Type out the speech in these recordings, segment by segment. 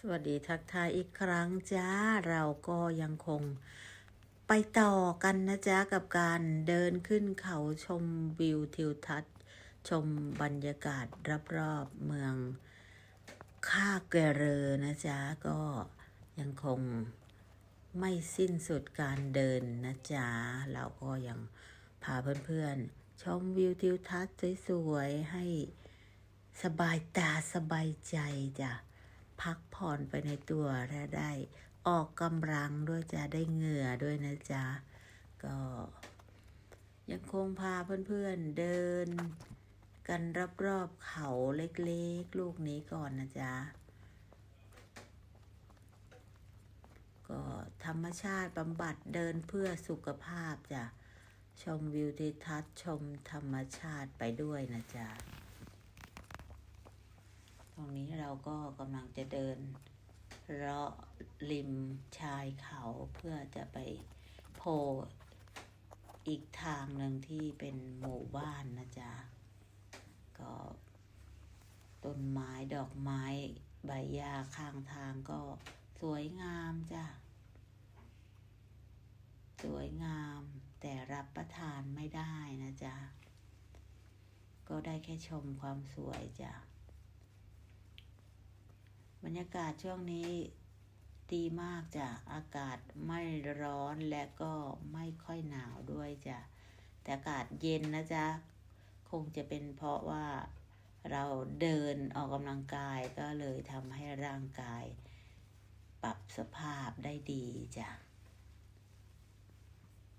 สวัสดีทักทายอีกครั้งจ้า เราก็ยังคงไปต่อกันนะจ๊ะ กับการเดินขึ้นเขาชมวิวทิวทัศน์ ชมบรรยากาศรอบๆเมืองค่าเกเรอนะจ๊ะ ก็ยังคงไม่สิ้นสุดการเดินนะจ๊ะ เราก็ยังพาเพื่อนๆ ชมวิวทิวทัศน์สวยๆ ให้สบายตาสบายใจจ้ะ พักผ่อนไปในตัวและได้ออกกำลังด้วยจะได้เหงื่อด้วยนะจ๊ะ ก็ยังคงพาเพื่อนๆเดิน กันรอบๆเขาเล็กๆ ลูกนี้ก่อนนะจ๊ะ ก็ธรรมชาติบำบัดเดินเพื่อสุขภาพจ้ะ ชมวิวทิวทัศน์ชมธรรมชาติไปด้วยนะจ๊ะ ตรงนี้เราก็กำลังจะเดินเลาะริมชายเขาเพื่อจะไปโผล่อีกทางหนึ่งที่เป็นหมู่บ้านนะจ๊ะ ก็ต้นไม้ดอกไม้ใบหญ้าข้างทางก็สวยงามจ้ะ สวยงามแต่รับประทานไม่ได้นะจ๊ะ ก็ได้แค่ชมความสวยจ้ะ บรรยากาศช่วงนี้ดีมากจ้ะ อากาศไม่ร้อนและก็ไม่ค่อยหนาวด้วยจ้ะ แต่อากาศเย็นนะจ๊ะ คงจะเป็นเพราะว่าเราเดินออกกำลังกายก็เลยทำให้ร่างกาย ปรับสภาพได้ดีจ้ะ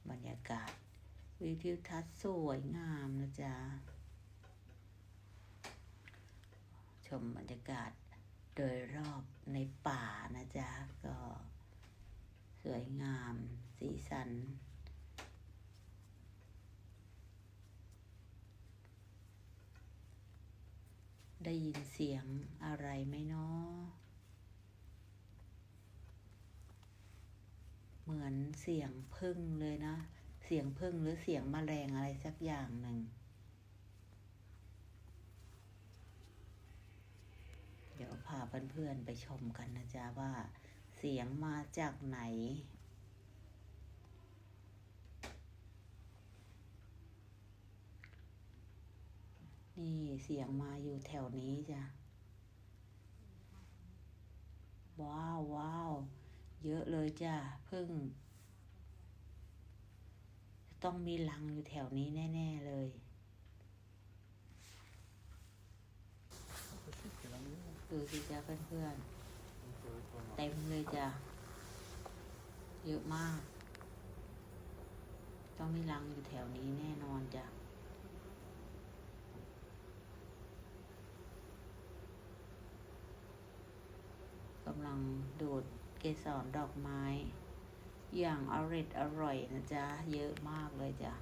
บรรยากาศวิวทิวทัศน์สวยงามนะจ๊ะ ชมบรรยากาศ โดยรอบในป่านะจ๊ะ ก็สวยงาม สีสัน ได้ยินเสียงอะไรไหมเนาะเหมือนเสียงพึ่งเลยนะ เสียงพึ่งหรือเสียงแมลงอะไรสักอย่างหนึ่ง เพื่อนๆไปชมกันนะจ๊ะว่า เสียงมาจากไหน นี่เสียงมาอยู่แถวนี้จ้ะ ว้าวว้าวเยอะเลยจ้ะพึ่ง ต้องมีรังอยู่แถวนี้แน่ ๆ เลย ดูสิจ้ะเพื่อนๆ เต็มเลยจ้ะ เยอะมาก ต้องมีรังอยู่แถวนี้แน่นอนจ้ะกำลังดูดเกสรดอกไม้ อย่างอร่อยอร่อยนะจ๊ะ เยอะมากเลยจ้ะ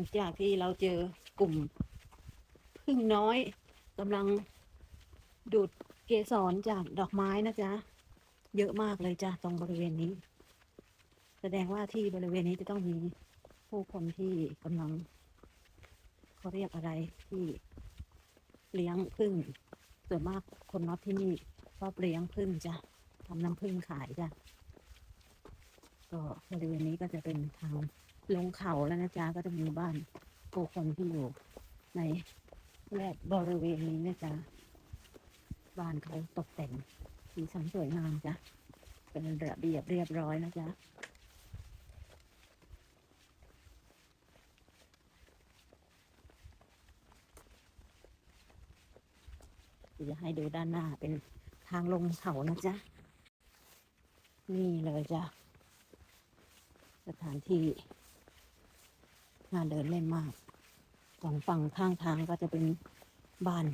ลังจากที่เราเจอกลุ่มพึ่งน้อยกำลังดูดเกสรจากดอกไม้นะจ๊ะ เยอะมากเลยจ้ะตรงบริเวณนี้ แสดงว่าที่บริเวณนี้จะต้องมีผู้คนที่กำลังเขาเรียกอะไรที่เลี้ยงพึ่งส่วนมากคนนับที่นี่ชอบเลี้ยงพึ่งจ้ะทำน้ำพึ่งขายจ้ะก็บริเวณนี้ก็จะเป็นทาง ลงเขาแล้วนะจ๊ะก็จะมีบ้านผู้คนที่อยู่ในแวดบริเวณนี้นะจ๊ะบ้านเขาตกแต่งสีสันสวยงามจ้ะเป็นระเบียบเรียบร้อยนะจ๊ะเดี๋ยวจะให้ดูด้านหน้าเป็นทางลงเขานะจ๊ะ นี่เลยจ้ะ สถานที่ น่าเดินเล่นมากสองฝั่งข้างทางก็จะเป็นบ้าน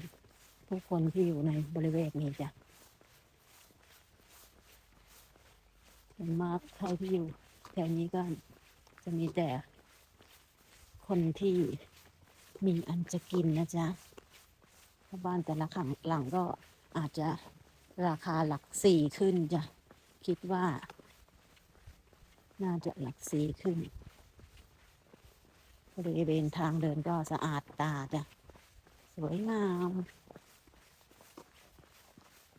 ผู้คนที่อยู่ในบริเวณนี้จ้ะส่วนมากเท่าที่อยู่แถวนี้ก็จะมีแต่คนที่มีอันจะกินนะจ๊ะคราะบ้านแต่ละขังหลังก็อาจจะราคาหลักสี่ขึ้นจ้ะ คิดว่า น่าจะหลักสี่ขึ้น บริเวณทางเดินก็สะอาดตาจ้ะ สวยงาม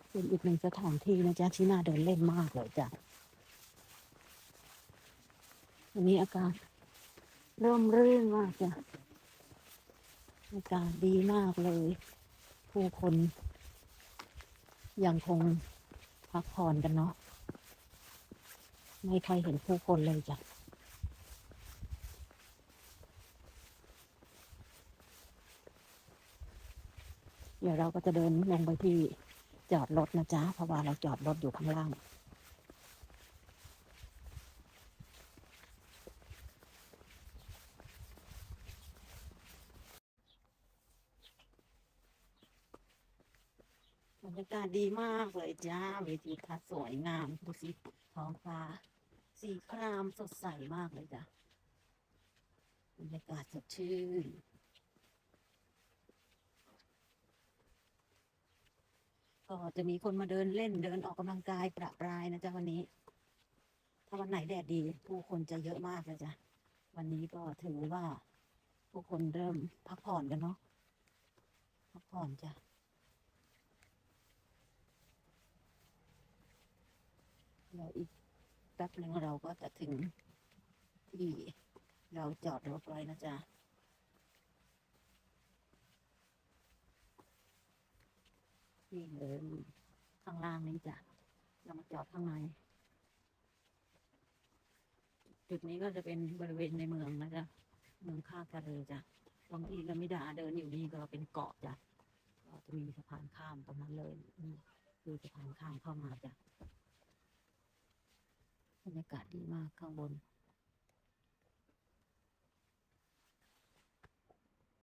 เป็นอีกหนึ่งสถานที่นะจ๊ะที่น่าเดินเล่นมากเลยจ้ะวันนี้อากาศเริ่มรื่นมากจ้ะอากาศดีมากเลย ผู้คน ยังคงพักผ่อนกันเนาะไม่ค่อยเห็นผู้คนเลยจ้ะ เดี๋ยวเราก็จะเดินลงไปที่จอดรถนะจ๊ะ เพราะว่าเราจอดรถอยู่ข้างล่าง บรรยากาศดีมากเลยจ้า เวทีค่ะสวยงาม ดูสิท้องฟ้า สีครามสดใสมากเลยจ้ะ บรรยากาศสดชื่น ก็จะมีคนมาเดินเล่นเดินออกกำลังกายประปรายนะจ๊ะวันนี้ ถ้าวันไหนแดดดี ผู้คนจะเยอะมากเลยจ้ะวันนี้ก็ถือว่าผู้คนเริ่มพักผ่อนกันเนาะพักผ่อนจ้ะเดี๋ยวอีกแป๊บหนึ่งเราก็จะถึงที่เราจอดรถไว้นะจ๊ะ นี่เลยข้างล่างนี้จ้ะเรามาจอดข้างใน จุดนี้ก็จะเป็นบริเวณในเมืองนะจ๊ะ เมืองข้าทะเลจ้ะบางทีเราไม่ดาเดินอยู่นี่ก็เป็นเกาะจ้ะก็จะมีสะพานข้ามตรงนั้นเลยนี่คือสะพานข้ามเข้ามาจ้ะบรรยากาศดีมากข้างบน